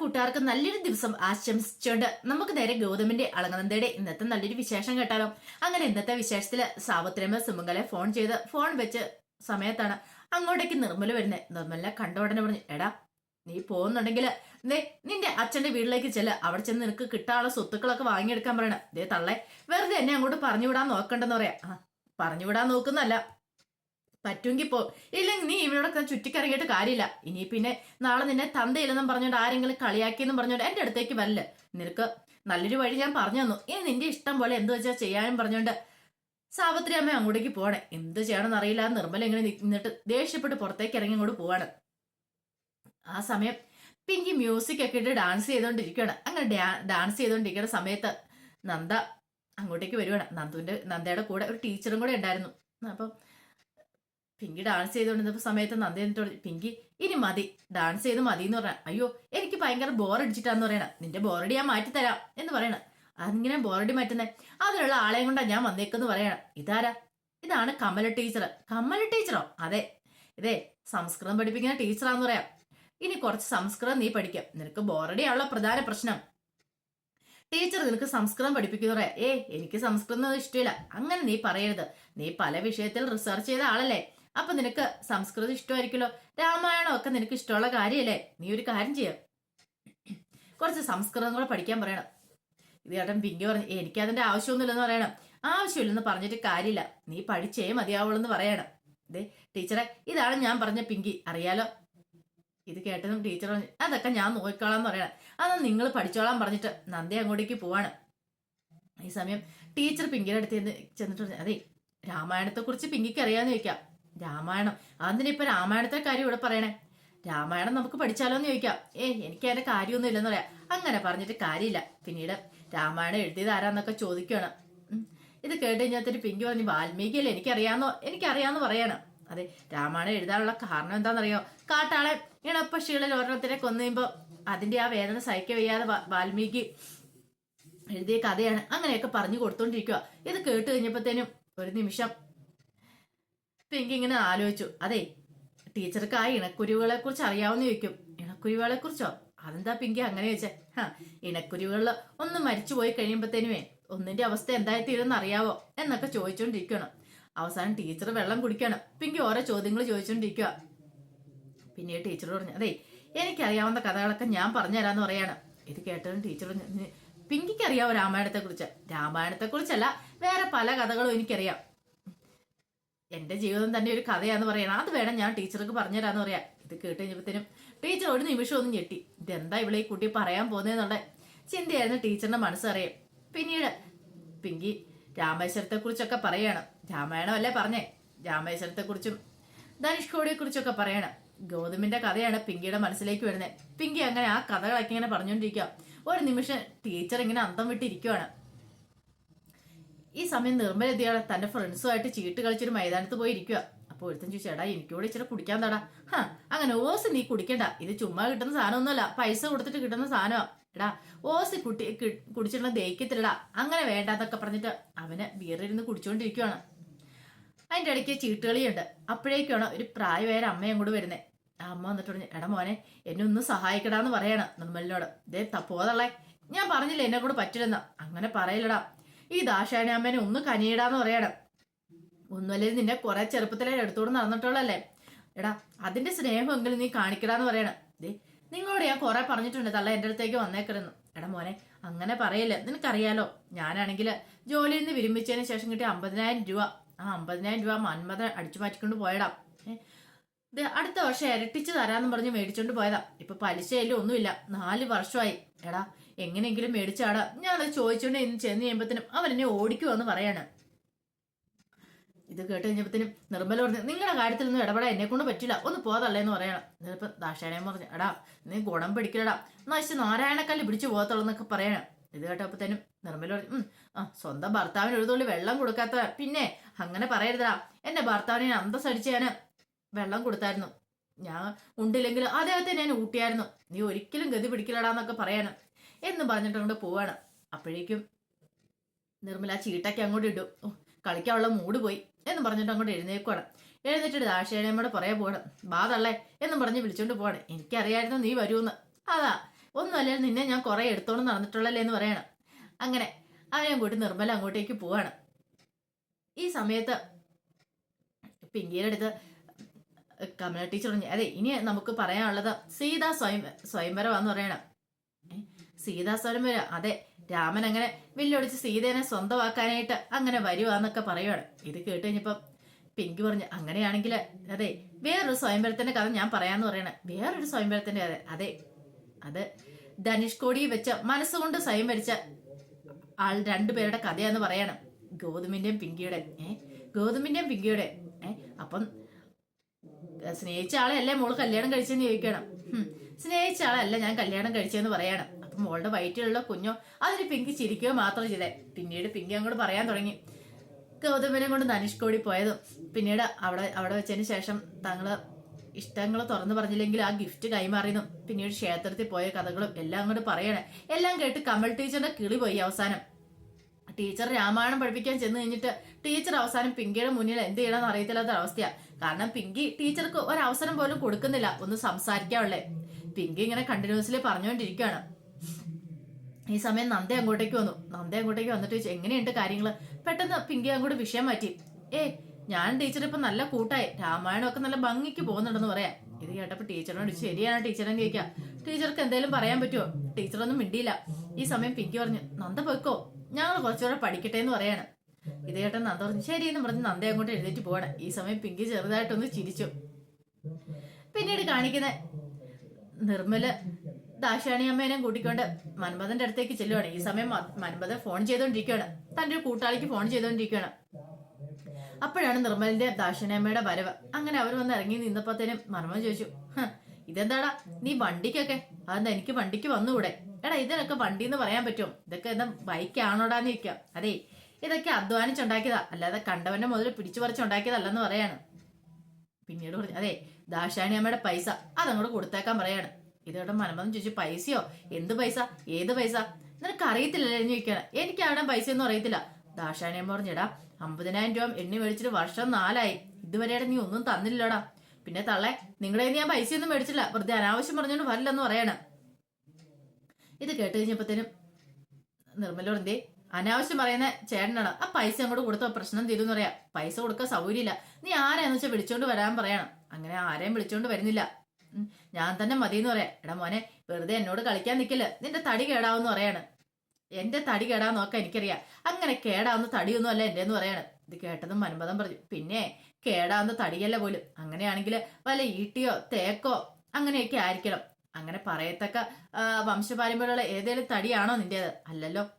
കൂട്ടുകാർക്ക് നല്ലൊരു ദിവസം ആശംസിച്ചുകൊണ്ട് നമുക്ക് നേരെ ഗൗതമിന്റെ അളങ്ങനന്തയുടെ ഇന്നത്തെ നല്ലൊരു വിശേഷം കേട്ടാലോ? അങ്ങനെ ഇന്നത്തെ വിശേഷത്തിൽ സാവത്രമ്മ സുമംഗലെ ഫോൺ ചെയ്ത് ഫോൺ വെച്ച് സമയത്താണ് അങ്ങോട്ടേക്ക് നിർമ്മല വരുന്നത് നിർമ്മലിനെ കണ്ട ഉടനെ പറഞ്ഞു എടാ നീ പോകുന്നുണ്ടെങ്കിൽ ദേ നിന്റെ അച്ഛന്റെ വീട്ടിലേക്ക് ചെല്ല. അവിടെ ചെന്ന് നിനക്ക് കിട്ടാനുള്ള സ്വത്തുക്കളൊക്കെ വാങ്ങിയെടുക്കാൻ പറയണം. ദേ തള്ളേ വെറുതെ എന്നെ അങ്ങോട്ട് പറഞ്ഞുവിടാൻ നോക്കണ്ടെന്ന് പറയാ. ആ പറഞ്ഞു വിടാൻ നോക്കുന്നല്ല. പറ്റുമെങ്കിൽ പോ. ഇല്ലെങ്കിൽ നീ ഇവരോടൊക്കെ ചുറ്റിക്കറങ്ങിയിട്ട് കാര്യമില്ല. ഇനി പിന്നെ നാളെ നിന്നെ തന്തയില്ലെന്നും പറഞ്ഞോണ്ട് ആരെങ്കിലും കളിയാക്കിയെന്നും പറഞ്ഞോണ്ട് എന്റെ അടുത്തേക്ക് വല്ല നിനക്ക് നല്ലൊരു വഴി ഞാൻ പറഞ്ഞു തന്നു. ഇനി നിന്റെ ഇഷ്ടം പോലെ എന്ത് വെച്ചാൽ ചെയ്യാനും പറഞ്ഞോണ്ട് സാവത്രി അമ്മ അങ്ങോട്ടേക്ക് പോകണേ എന്ത് ചെയ്യണമെന്ന് അറിയില്ല. നിർമ്മല ഇങ്ങനെ നിന്നിട്ട് ദേഷ്യപ്പെട്ട് പുറത്തേക്ക് ഇറങ്ങി അങ്ങോട്ട് പോവാണ്. ആ സമയം പിങ്കി മ്യൂസിക് ഒക്കെ ഇട്ട് ഡാൻസ് ചെയ്തോണ്ടിരിക്കുകയാണ് അങ്ങനെ ഡാൻസ് ചെയ്തോണ്ടിരിക്കുന്ന സമയത്ത് നന്ദ അങ്ങോട്ടേക്ക് വരുവാണ്. നന്ദുവിന്റെ നന്ദയുടെ കൂടെ ഒരു ടീച്ചറും കൂടെ ഉണ്ടായിരുന്നു. അപ്പം പിങ്കി ഡാൻസ് ചെയ്തുകൊണ്ടിരുന്ന സമയത്ത് നന്ദി എന്നിട്ട് പിങ്കി ഇനി മതി. ഡാൻസ് ചെയ്ത് മതി എന്ന് പറഞ്ഞ. അയ്യോ എനിക്ക് ഭയങ്കര ബോറടിച്ചിട്ടാന്ന് പറയണ. നിന്റെ ബോറടി ഞാൻ മാറ്റിത്തരാം എന്ന് പറയണ. അതിങ്ങനെ ബോറടി മാറ്റുന്നേ? അതിനുള്ള ആളെയും കൊണ്ടാ ഞാൻ വന്നേക്കെന്ന് പറയണം. ഇതാരാ? ഇതാണ് കമല ടീച്ചർ കമല ടീച്ചറോ? അതെ. ഇതേ സംസ്കൃതം പഠിപ്പിക്കുന്ന ടീച്ചറാന്ന് പറയാം. ഇനി കുറച്ച് സംസ്കൃതം നീ പഠിക്കാം. നിനക്ക് ബോറടിയാണുള്ള പ്രധാന പ്രശ്നം. ടീച്ചർ നിനക്ക് സംസ്കൃതം പഠിപ്പിക്കുന്ന പറയാം. ഏ എനിക്ക് സംസ്കൃതം ഇഷ്ടമില്ല. അങ്ങനെ നീ പറയരുത്. നീ പല വിഷയത്തിൽ റിസർച്ച് ചെയ്ത ആളല്ലേ? അപ്പൊ നിനക്ക് സംസ്കൃതം ഇഷ്ടമായിരിക്കുമല്ലോ? രാമായണം ഒക്കെ നിനക്ക് ഇഷ്ടമുള്ള കാര്യമല്ലേ? നീ ഒരു കാര്യം ചെയ്യാം. കുറച്ച് സംസ്കൃതം കൂടെ പഠിക്കാൻ പറയണം. ഇത് ചേട്ടൻ പിങ്കി പറഞ്ഞു എനിക്ക് അതിന്റെ ആവശ്യമൊന്നുമില്ലെന്ന് പറയണം. ആവശ്യമില്ലെന്ന് പറഞ്ഞിട്ട് കാര്യമില്ല. നീ പഠിച്ചേ മതിയാവുള്ളൂ എന്ന് പറയണം. ദേ ടീച്ചറെ ഇതാണ് ഞാൻ പറഞ്ഞ പിങ്കി. അറിയാലോ? ഇത് കേട്ടതും ടീച്ചർ പറഞ്ഞു അതൊക്കെ ഞാൻ നോക്കിക്കോളാം എന്ന് പറയണം. അതൊന്നും നിങ്ങൾ പഠിച്ചോളാം പറഞ്ഞിട്ട് നന്ദി അങ്ങോട്ടേക്ക് പോവാണ്. ഈ സമയം ടീച്ചർ പിങ്കിയുടെ അടുത്ത് ചെന്നിട്ട് പറഞ്ഞു അതെ രാമായണത്തെ കുറിച്ച് പിങ്കിക്ക് അറിയാന്ന് ചോദിക്കാം. രാമായണം. അതിനിപ്പോ രാമായണത്തെ കാര്യം ഇവിടെ പറയണേ? രാമായണം നമുക്ക് പഠിച്ചാലോ എന്ന് ചോദിക്കാം. ഏ എനിക്ക് അതിന്റെ കാര്യമൊന്നും ഇല്ലെന്ന് പറയാം. അങ്ങനെ പറഞ്ഞിട്ട് കാര്യമില്ല. പിന്നീട് രാമായണം എഴുതിയത് ആരാന്നൊക്കെ ചോദിക്കുകയാണ്. ഇത് കേട്ട് കഴിഞ്ഞാൽ പിങ്കി പറഞ്ഞു വാൽമീകിയല്ലേ എനിക്കറിയാന്നോ എനിക്കറിയാന്ന് പറയാണ്. അതെ രാമായണം എഴുതാനുള്ള കാരണം എന്താണെന്നറിയോ? കാട്ടാളെ ഇണപ്പക്ഷികളിൽ ഓരോരുത്തരെ കൊന്നുകയുമ്പോ അതിന്റെ ആ വേദന സഹിക്ക വയ്യാതെ വാൽമീകി എഴുതിയ കഥയാണ്. അങ്ങനെയൊക്കെ പറഞ്ഞു കൊടുത്തോണ്ടിരിക്കുക ഇത് കേട്ട് കഴിഞ്ഞപ്പോഴത്തേനും ഒരു നിമിഷം പിങ്കി ഇങ്ങനെ ആലോചിച്ചു അതെ ടീച്ചർക്ക് ആ ഇണക്കുരുവുകളെ കുറിച്ച് അറിയാവുന്ന ചോദിക്കും. ഇണക്കുരുവുകളെ കുറിച്ചോ അതെന്താ പിങ്കി അങ്ങനെ ചോദിച്ചേ? ഹാ ഇണക്കുരുവുകളിൽ ഒന്ന് മരിച്ചു പോയി കഴിയുമ്പോഴത്തേനുമേ ഒന്നിന്റെ അവസ്ഥ എന്തായി തീരുമെന്ന് അറിയാവോ? എന്നൊക്കെ ചോദിച്ചോണ്ടിരിക്കണം. അവസാനം ടീച്ചർ വെള്ളം കുടിക്കണം. പിങ്കി ഓരോ ചോദ്യങ്ങൾ ചോദിച്ചോണ്ടിരിക്കുക പിന്നെ ടീച്ചർ പറഞ്ഞു അതെ എനിക്കറിയാവുന്ന കഥകളൊക്കെ ഞാൻ പറഞ്ഞുതരാന്ന് പറയാണ്. ഇത് കേട്ടതും ടീച്ചർ പറഞ്ഞു പിങ്കിക്ക് അറിയാവോ രാമായണത്തെ കുറിച്ച് രാമായണത്തെ കുറിച്ചല്ല വേറെ പല കഥകളും എനിക്കറിയാം. എന്റെ ജീവിതം തന്നെ ഒരു കഥയാന്ന് പറയണം. അത് വേണം ഞാൻ ടീച്ചർക്ക് പറഞ്ഞുതരാന്ന് പറയാം ഇത് കേട്ട് കഴിഞ്ഞപ്പോഴത്തേനും ടീച്ചർ ഒരു നിമിഷം ഒന്നും ഞെട്ടി. ഇതെന്താ ഇവിടെ ഈ കുട്ടി പറയാൻ പോകുന്നതെന്നുള്ള ചിന്തയായിരുന്നു ടീച്ചറിന്റെ മനസ്സറിയാം പിന്നീട് പിങ്കി രാമേശ്വരത്തെ കുറിച്ചൊക്കെ പറയണം. രാമായണം അല്ലേ പറഞ്ഞേ? രാമേശ്വരത്തെ കുറിച്ചും ധനുഷ്കോടിയെ കുറിച്ചൊക്കെ പറയണം. ഗൗതമിന്റെ കഥയാണ് പിങ്കിയുടെ മനസ്സിലേക്ക് വരുന്നത്. പിങ്കി അങ്ങനെ ആ കഥകളൊക്കെ ഇങ്ങനെ പറഞ്ഞുകൊണ്ടിരിക്കുക ഒരു നിമിഷം ടീച്ചർ ഇങ്ങനെ അന്തം വിട്ടിരിക്കുവാണ്. ഈ സമയം നിർമ്മല തന്റെ ഫ്രണ്ട്സുമായിട്ട് ചീട്ട് കളിച്ചൊരു മൈതാനത്ത് പോയി ഇരിക്കുക അപ്പൊ ഒരുത്തൻ ചോദിച്ചു എടാ എനിക്കൂടെ ഇച്ചിരി കുടിക്കാൻ തടാ ഹാ അങ്ങനെ ഓസ് നീ കുടിക്കണ്ട. ഇത് ചുമ്മാ കിട്ടുന്ന സാധനമൊന്നുമല്ല. പൈസ കൊടുത്തിട്ട് കിട്ടുന്ന സാധനമാ. എടാ ഓസ് കുട്ടി കുടിച്ചിട്ടുള്ള ദഹിക്കത്തില്ലടാ. അങ്ങനെ വേണ്ടാന്നൊക്കെ പറഞ്ഞിട്ട് അവന് ബിയറിരുന്ന് കുടിച്ചോണ്ടിരിക്കുവാണ്. അതിന്റെ ഇടയ്ക്ക് ചീട്ടുകളിയുണ്ട്. അപ്പോഴേക്കാണ് ഒരു പ്രായമായ അമ്മയും കൂടെ വരുന്നത് ആ അമ്മ വന്നിട്ട് പറഞ്ഞു എടാ മോനെ എന്നെ ഒന്ന് സഹായിക്കടാന്ന് പറയണം നിർമ്മലിനോട്. ദേ തപ്പോതള്ളേ ഞാൻ പറഞ്ഞില്ല എന്നെ കൂടെ പറ്റില്ലെന്ന്. അങ്ങനെ പറയില്ലടാ. ഈ ദാശാനാമ്മനെ ഒന്ന് കനിയിടാന്ന് പറയണം. ഒന്നുമല്ലേ നിന്നെ കുറെ ചെറുപ്പത്തിലെ എടുത്തോട് നടന്നിട്ടുള്ളല്ലേ എടാ അതിന്റെ സ്നേഹമെങ്കിലും നീ കാണിക്കടാന്ന് പറയണം. ദേ നിങ്ങളോട് ഞാൻ കുറെ പറഞ്ഞിട്ടുണ്ട് തള്ള എന്റെ അടുത്തേക്ക് വന്നേക്കരുന്നു എടാ മോനെ അങ്ങനെ പറയല്ലേ നിനക്കറിയാലോ? ഞാനാണെങ്കിൽ ജോലിയിൽ നിന്ന് വിരമിച്ചതിന് ശേഷം കിട്ടിയ അമ്പതിനായിരം രൂപ. ആ അമ്പതിനായിരം രൂപ മന്മത അടിച്ചു മാറ്റിക്കൊണ്ട് പോയടാ. അടുത്ത വർഷം ഇരട്ടിച്ച് തരാന്ന് പറഞ്ഞ് മേടിച്ചോണ്ട് പോയതാ. ഇപ്പൊ പലിശയിലും ഒന്നുമില്ല. നാല് വർഷമായി. എടാ എങ്ങനെയെങ്കിലും മേടിച്ചാടാ. ഞാനത് ചോദിച്ചോണ്ട് ഇന്ന് ചെന്ന് കഴിയുമ്പത്തിനും അവൻ എന്നെ ഓടിക്കുവെന്ന് പറയാണ്. ഇത് കേട്ട് കഴിഞ്ഞപ്പത്തിനും നിർമ്മല പറഞ്ഞു നിങ്ങളുടെ കാര്യത്തിൽ ഒന്നും ഇടപെടാൻ എന്നെ കൊണ്ട് പറ്റില്ല. ഒന്ന് പോതല്ലേന്ന് പറയണം. എന്നിട്ട് ദാക്ഷായണം പറഞ്ഞു എടാ നീ ഗുണം പിടിക്കലടാ. നശിച്ച് നാരായണക്കല്ല് പിടിച്ചു പോകത്തുള്ളൂ എന്നൊക്കെ പറയണം. ഇത് കേട്ടപ്പോഴത്തേനും നിർമ്മല പറഞ്ഞു "ഉം, ആ സ്വന്തം ഭർത്താവിന് ഒരു തുള്ളി വെള്ളം കൊടുക്കാത്ത പിന്നെ അങ്ങനെ പറയരുതടാ. എന്റെ ഭർത്താവിനെ അന്തസ്സടിച്ച് ഞാൻ വെള്ളം കൊടുത്തായിരുന്നു. ഞാൻ ഉണ്ടില്ലെങ്കിൽ അദ്ദേഹത്തെ ഞാൻ ഊട്ടിയായിരുന്നു. നീ ഒരിക്കലും ഗതി പിടിക്കില്ലടാന്നൊക്കെ പറയണം. എന്ന് പറഞ്ഞിട്ട് അങ്ങോട്ട് പോവാണ്. അപ്പോഴേക്കും നിർമ്മല ചീട്ടയ്ക്ക് അങ്ങോട്ട് ഇടും കളിക്കാനുള്ള മൂഡ് പോയി എന്ന് പറഞ്ഞിട്ട് അങ്ങോട്ട് എഴുന്നേക്കുവാണ്. എഴുന്നേറ്റിട്ട് ദാക്ഷേണിയമ്മയുടെ പുറകെ പോകണം ബാധള്ളേ എന്നും പറഞ്ഞ് വിളിച്ചോണ്ട് പോവാണ്. എനിക്കറിയായിരുന്നു നീ വരുമെന്ന് അതാ ഒന്നുമല്ല നിന്നെ ഞാൻ കുറെ എടുത്തോണ്ട് നടന്നിട്ടുള്ളല്ലേ എന്ന് പറയണം. അങ്ങനെ അവനെ കൂട്ടി നിർമ്മല അങ്ങോട്ടേക്ക് പോവാണ്. ഈ സമയത്ത് പിങ്കിയുടെ അടുത്ത് കമല ടീച്ചർ പറഞ്ഞു അതെ ഇനി നമുക്ക് പറയാനുള്ളത് സീതാ സ്വയം സ്വയംവരമാന്ന് പറയണം. സീതാ സ്വയംവരം അതെ രാമൻ അങ്ങനെ വില്ലൊടിച്ച് സീതേനെ സ്വന്തമാക്കാനായിട്ട് അങ്ങനെ വരുവാന്നൊക്കെ പറയുവാണ്. ഇത് കേട്ട് കഴിഞ്ഞപ്പം പിങ്കി പറഞ്ഞു അങ്ങനെയാണെങ്കിൽ അതെ വേറൊരു സ്വയംവരത്തിന്റെ കഥ ഞാൻ പറയാന്ന് പറയണേ. വേറൊരു സ്വയംവരത്തിന്റെ കഥ അതെ അത് ധനുഷ്കോടി വെച്ച് മനസ്സുകൊണ്ട് സ്വയം വരിച്ച ആൾ രണ്ടുപേരുടെ കഥയാന്ന് പറയണം ഗോതമ്പിന്റെയും പിങ്കിയുടെ ഏഹ് ഗോതമ്പിന്റെയും പിങ്കിയുടെ ഏഹ് അപ്പം സ്നേഹിച്ച ആളെ അല്ലേ മോൾ കല്യാണം കഴിച്ചെന്ന് ചോദിക്കണം. സ്നേഹിച്ച ആളല്ല ഞാൻ കല്യാണം കഴിച്ചെന്ന് പറയണം. അപ്പൊ മോളുടെ വയറ്റിലുള്ള കുഞ്ഞോ അതിന് പിങ്കി ചിരിക്കുകയോ മാത്രം ചെയ്തേ. പിന്നീട് പിങ്കി അങ്ങോട്ട് പറയാൻ തുടങ്ങി. ഗൗതമിനെ കൊണ്ട് ധനുഷ്കോടി പോയതും പിന്നീട് അവിടെ അവിടെ വെച്ചതിന് ശേഷം തങ്ങൾ ഇഷ്ടങ്ങൾ തുറന്നു പറഞ്ഞില്ലെങ്കിൽ ആ ഗിഫ്റ്റ് കൈമാറിയതും പിന്നീട് ക്ഷേത്രത്തിൽ പോയ കഥകളും എല്ലാം അങ്ങോട്ട് പറയണേ. എല്ലാം കേട്ട് കമൽ ടീച്ചറിന്റെ കിളി പോയി അവസാനം. ടീച്ചർ രാമായണം പഠിപ്പിക്കാൻ ചെന്ന് കഴിഞ്ഞിട്ട് ടീച്ചർ അവസാനം പിങ്കിയുടെ മുന്നിൽ എന്ത് ചെയ്യണമെന്ന് അറിയത്തില്ലാത്ത അവസ്ഥയാ. കാരണം പിങ്കി ടീച്ചർക്ക് ഒരവസരം പോലും കൊടുക്കുന്നില്ല. ഒന്ന് സംസാരിക്കാനുള്ളേ. പിങ്കി ഇങ്ങനെ കണ്ടിന്യൂസ്ലി പറഞ്ഞുകൊണ്ടിരിക്കുകയാണ്. ഈ സമയം നന്ദ അങ്ങോട്ടേക്ക് വന്നു. നന്ദ അങ്ങോട്ടേക്ക് വന്നിട്ട് എങ്ങനെയുണ്ട് കാര്യങ്ങൾ പെട്ടെന്ന് പിങ്കി അങ്ങോട്ട് വിഷയം മാറ്റി. ഏ ഞാൻ ടീച്ചർ ഇപ്പൊ നല്ല കൂട്ടായി. രാമായണം ഒക്കെ നല്ല ഭംഗിക്ക് പോകുന്നുണ്ടെന്ന് പറയാം. ഇത് കേട്ടപ്പോ ടീച്ചറിനോട് ശരിയാണ് ടീച്ചറെന്ന് ചോദിക്കാം. ടീച്ചർക്ക് എന്തെങ്കിലും പറയാൻ പറ്റുമോ? ടീച്ചറൊന്നും മിണ്ടിയില്ല. ഈ സമയം പിങ്കി പറഞ്ഞു നന്ദ പോയിക്കോ. ഞങ്ങൾ കുറച്ചുകൂടെ പഠിക്കട്ടെ എന്ന് പറയാണ്. ഇത് കേട്ട നന്ദ പറഞ്ഞു ശരി എന്ന് പറഞ്ഞ് നന്ദ അങ്ങോട്ട് എഴുന്നേറ്റ് പോവാണ്. ഈ സമയം പിങ്കി ചെറുതായിട്ടൊന്ന് ചിരിച്ചു. പിന്നീട് കാണിക്കുന്ന നിർമ്മൽ ദാശാണി അമ്മേനെ കൂട്ടിക്കൊണ്ട് മന്മഥന്റെ അടുത്തേക്ക് ചെല്ലുവാണ്. ഈ സമയം മന്മഥൻ ഫോൺ ചെയ്തോണ്ടിരിക്കുകയാണ് തന്റെ ഒരു കൂട്ടാളിക്ക് ഫോൺ ചെയ്തോണ്ടിരിക്കുകയാണ് അപ്പോഴാണ് നിർമ്മലിന്റെ ദാശാണിയമ്മയുടെ വരവ്. അങ്ങനെ അവർ വന്ന് ഇറങ്ങി നിന്നപ്പോഴത്തേനും മർമ്മ ചോദിച്ചു ഇതെന്താടാ? നീ വണ്ടിക്കൊക്കെ? അതെന്താ എനിക്ക് വണ്ടിക്ക് വന്നുകൂടെ? എടാ ഇതിനൊക്കെ വണ്ടി എന്ന് പറയാൻ പറ്റും. ഇതൊക്കെ എന്താ ബൈക്കാണോടാന്ന് ചോദിക്കാം. അതെ ഇതൊക്കെ അധ്വാനിച്ചുണ്ടാക്കിയതാ. അല്ലാതെ കണ്ടവന്റെ മുതൽ പിടിച്ചു പറിച്ചുണ്ടാക്കിയതല്ലെന്ന് പറയാണ്. പിന്നീട് പറഞ്ഞു അതെ ദാശാണി അമ്മയുടെ പൈസ അതങ്ങോട്ട് കൊടുത്തേക്കാൻ പറയാണ്. ഇതോടെ മനമതം ചോദിച്ചു പൈസയോ? എന്ത് പൈസ? ഏത് പൈസ? നിനക്ക് അറിയത്തില്ലല്ലോ എന്ന് ചോദിക്കണം എനിക്ക് അവിടെ പൈസ ഒന്നും അറിയത്തില്ല. ദാശാണി അമ്മ പറഞ്ഞെടാ അമ്പതിനായിരം രൂപ എണ്ണി മേടിച്ചിട്ട് വർഷം നാലായി. ഇതുവരെയുടെ നീ ഒന്നും തന്നില്ലടാ പിന്നെ തള്ളേ നിങ്ങളെ ഞാൻ പൈസ ഒന്നും മേടിച്ചില്ല. വെറുതെ അനാവശ്യം പറഞ്ഞോണ്ട് വരില്ലെന്ന് പറയണം. ഇത് കേട്ട് കഴിഞ്ഞപ്പോഴത്തേനും നിർമ്മലോടെ അനാവശ്യം പറയുന്ന ചേട്ടനാണ്. ആ പൈസ അങ്ങോട്ട് കൊടുത്തോ പ്രശ്നം തീരുമെന്ന് പറയാം. പൈസ കൊടുക്കാൻ സൗകര്യമില്ല. നീ ആരാന്ന് വെച്ചാൽ വിളിച്ചോണ്ട് വരാൻ പറയണം. അങ്ങനെ ആരെയും വിളിച്ചോണ്ട് വരുന്നില്ല. ഞാൻ തന്നെ മതി എന്ന് പറയാം. എടാ മോനെ വെറുതെ എന്നോട് കളിക്കാൻ നിൽക്കില്ല നിന്റെ തടി കേടാവെന്ന് പറയാണ്. എന്റെ തടി കേടാന്ന് നോക്കാൻ എനിക്കറിയാം. അങ്ങനെ കേടാവുന്ന തടിയൊന്നും അല്ല എന്റെ എന്ന് പറയാണ്. ഇത് കേട്ടതും മൻപദം പറഞ്ഞു. പിന്നെ കേടാവുന്ന തടിയല്ല പോലും. അങ്ങനെയാണെങ്കിൽ വല്ല ഈട്ടിയോ തേക്കോ അങ്ങനെയൊക്കെ ആയിരിക്കണം. അങ്ങനെ പറയത്തക്ക വംശപാരമ്പര്യമുള്ള ഏതേലും തടിയാണോ നിന്റേത്? അല്ലല്ലോ.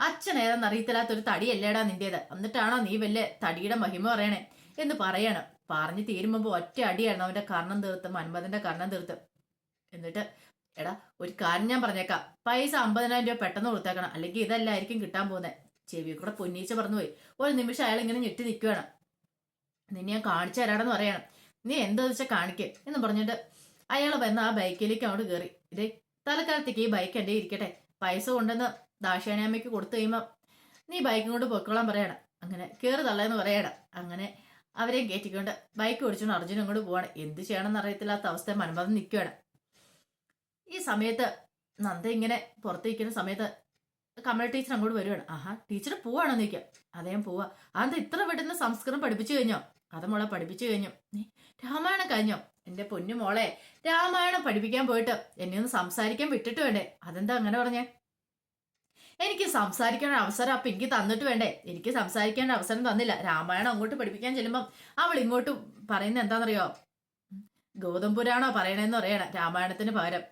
അച്ഛൻ ഏതെന്ന് അറിയത്തില്ലാത്തൊരു തടിയല്ലേടാ നിന്റേത്? എന്നിട്ടാണോ നീ വല്ല തടിയുടെ മഹിമ പറയണേ? എന്ന് പറയണം. പറഞ്ഞു തീരുമ്പോ ഒറ്റ അടിയായിരുന്നു അവന്റെ കർണം തീർത്ത് മന്മഥന്റെ കർണം തീർത്ത്. എന്നിട്ട് എടാ ഒരു കാര്യം ഞാൻ പറഞ്ഞേക്കാം. പൈസ അമ്പതിനായിരം രൂപ പെട്ടെന്ന് കൊടുത്തേക്കണം. അല്ലെങ്കിൽ ഇതല്ലായിരിക്കും കിട്ടാൻ പോകുന്നത് ചെവി കൂടെ പൊന്നീച്ച പറന്നുപോയി. ഒരു നിമിഷം അയാൾ ഇങ്ങനെ ഞെട്ടി നിൽക്കുകയാണ് നിന്നെ ഞാൻ കാണിച്ചു തരാടെന്ന് പറയണം. നീ എന്താ വെച്ചാൽ കാണിക്കേ? എന്ന് പറഞ്ഞിട്ട് അയാൾ വന്ന് ആ ബൈക്കിലേക്ക് അങ്ങോട്ട് കയറി ഇതേ തൽക്കാലത്തേക്ക് ഈ ബൈക്ക് എന്റെ ഇരിക്കട്ടെ. പൈസ കൊണ്ടുവന്ന് ദാക്ഷാണിയമ്മയ്ക്ക് കൊടുത്തു കഴിയുമ്പോൾ നീ ബൈക്കും കൊണ്ട് പൊയ്ക്കോളാൻ പറയണം അങ്ങനെ കയറി തള്ളേന്ന് പറയണം അങ്ങനെ അവരെ കയറ്റിക്കൊണ്ട് ബൈക്ക് ഓടിച്ചുകൊണ്ട് അർജുനും അങ്ങോട്ട് പോവാണ്. എന്ത് ചെയ്യണമെന്ന് അറിയത്തില്ലാത്ത അവസ്ഥ മന്മഥൻ നിൽക്കുകയാണ് ഈ സമയത്ത് നന്ദ ഇങ്ങനെ പുറത്തേക്കുന്ന സമയത്ത് കമല ടീച്ചർ അങ്ങോട്ട് വരുവാണ്. ആഹാ ടീച്ചർ പോവാണോ? നിൽക്കുക അദ്ദേഹം പോവാ. അതെന്താ ഇത്ര പെട്ടെന്ന് സംസ്കൃതം പഠിപ്പിച്ചു കഴിഞ്ഞോ? അത് മോളെ പഠിപ്പിച്ചു കഴിഞ്ഞു. രാമായണം കഴിഞ്ഞോ. എന്റെ പൊന്നു മോളെ രാമായണം പഠിപ്പിക്കാൻ പോയിട്ട് എന്നെ ഒന്ന് സംസാരിക്കാൻ വിട്ടിട്ട് വേണ്ടേ? അതെന്താ അങ്ങനെ പറഞ്ഞേ? എനിക്ക് സംസാരിക്കാൻ അവസരം അപ്പൊ എനിക്ക് തന്നിട്ട് വേണ്ടേ? എനിക്ക് സംസാരിക്കാൻ അവസരം തന്നില്ല. രാമായണം അങ്ങോട്ട് പഠിപ്പിക്കാൻ ചെല്ലുമ്പം അവൾ ഇങ്ങോട്ട് പറയുന്നത് എന്താണെന്നറിയോ? ഗൗതംപുരാണോ പറയണേന്ന് പറയണം രാമായണത്തിന് പകരം.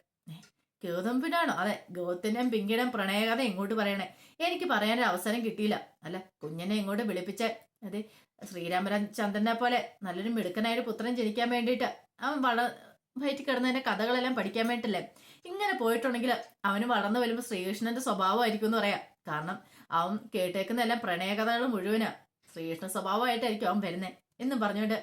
ഗൗതംപുരാണോ അതെ ഗൗതത്തിന്റെയും പിങ്കിടം പ്രണയകഥ ഇങ്ങോട്ട് പറയണേ. എനിക്ക് പറയാനൊരു അവസരം കിട്ടിയില്ല. അല്ല കുഞ്ഞിനെ ഇങ്ങോട്ട് വിളിപ്പിച്ച അതെ ശ്രീരാമചന്ദ്രനെ പോലെ നല്ലൊരു മിടുക്കനായ ഒരു പുത്രൻ ജനിക്കാൻ വേണ്ടിയിട്ട് അവൻ വള വയറ്റിൽ കിടന്നതിന്റെ കഥകളെല്ലാം പഠിക്കാൻ വേണ്ടിയിട്ടല്ലേ? ഇങ്ങനെ പോയിട്ടുണ്ടെങ്കിൽ അവന് വളർന്നു വരുമ്പോൾ ശ്രീകൃഷ്ണന്റെ സ്വഭാവമായിരിക്കും എന്ന് പറയാം. കാരണം അവൻ കേട്ടേക്കുന്ന എല്ലാം പ്രണയകഥകൾ മുഴുവൻ ശ്രീകൃഷ്ണ സ്വഭാവമായിട്ടായിരിക്കും അവൻ വരുന്നത് എന്നും പറഞ്ഞുകൊണ്ട്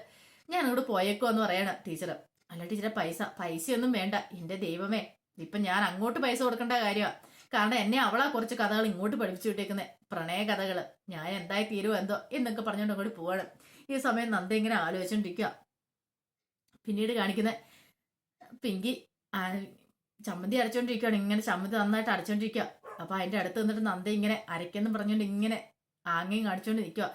ഞാൻ അങ്ങോട്ട് പോയേക്കോ എന്ന് പറയണം ടീച്ചർ അല്ല ടീച്ചറെ പൈസ പൈസയൊന്നും വേണ്ട. എന്റെ ദൈവമേ ഇപ്പൊ ഞാൻ അങ്ങോട്ട് പൈസ കൊടുക്കേണ്ട കാര്യമാണ്. കാരണം എന്നെ അവളാ കുറച്ച് കഥകൾ ഇങ്ങോട്ട് പഠിപ്പിച്ചു വിട്ടേക്കുന്നത് പ്രണയ കഥകൾ ഞാൻ എന്തായി തീരുമോ എന്തോ എന്നൊക്കെ പറഞ്ഞുകൊണ്ട് അങ്ങോട്ട് പോവാണ്. ഈ സമയം നന്ദ ഇങ്ങനെ ആലോചിച്ചോണ്ടിരിക്കുക പിന്നീട് കാണിക്കുന്ന പിങ്കി ചമ്മന്തി അരച്ചോണ്ടിരിക്കുകയാണ് ഇങ്ങനെ ചമ്മന്തി നന്നായിട്ട് അടച്ചോണ്ടിരിക്കുക അപ്പൊ അതിന്റെ അടുത്ത് നിന്നിട്ട് നന്ദ ഇങ്ങനെ അരയ്ക്കെന്ന് പറഞ്ഞുകൊണ്ട് ഇങ്ങനെ ആംഗ്യം കാണിച്ചോണ്ട് നിൽക്കുക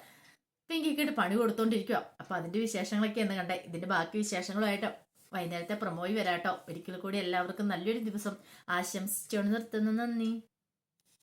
പിങ്കിക്കിട്ട് പണി കൊടുത്തോണ്ടിരിക്കുക അപ്പൊ അതിന്റെ വിശേഷങ്ങളൊക്കെ എന്ന് കണ്ടേ. ഇതിന്റെ ബാക്കി വിശേഷങ്ങളുമായിട്ട് വൈകുന്നേരത്തെ പ്രൊമോയി വരാട്ടോ. ഒരിക്കൽ കൂടി എല്ലാവർക്കും നല്ലൊരു ദിവസം ആശംസിച്ചുകൊണ്ട് നിർത്തുന്നു. നന്ദി.